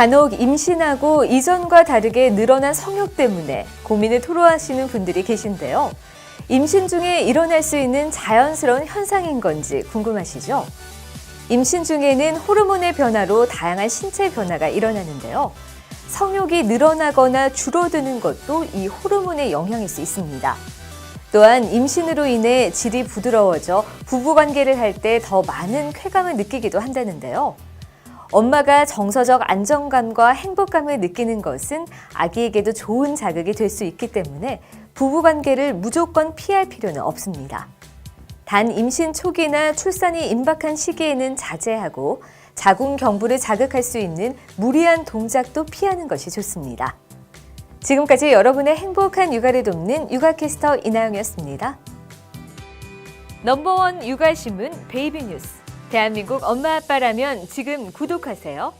간혹 임신하고 이전과 다르게 늘어난 성욕 때문에 고민을 토로하시는 분들이 계신데요. 임신 중에 일어날 수 있는 자연스러운 현상인 건지 궁금하시죠? 임신 중에는 호르몬의 변화로 다양한 신체 변화가 일어나는데요. 성욕이 늘어나거나 줄어드는 것도 이 호르몬의 영향일 수 있습니다. 또한 임신으로 인해 질이 부드러워져 부부관계를 할 때 더 많은 쾌감을 느끼기도 한다는데요. 엄마가 정서적 안정감과 행복감을 느끼는 것은 아기에게도 좋은 자극이 될 수 있기 때문에 부부관계를 무조건 피할 필요는 없습니다. 단 임신 초기나 출산이 임박한 시기에는 자제하고 자궁 경부를 자극할 수 있는 무리한 동작도 피하는 것이 좋습니다. 지금까지 여러분의 행복한 육아를 돕는 육아캐스터 이나영이었습니다. 넘버원 육아신문 베이비뉴스. 대한민국 엄마 아빠라면 지금 구독하세요.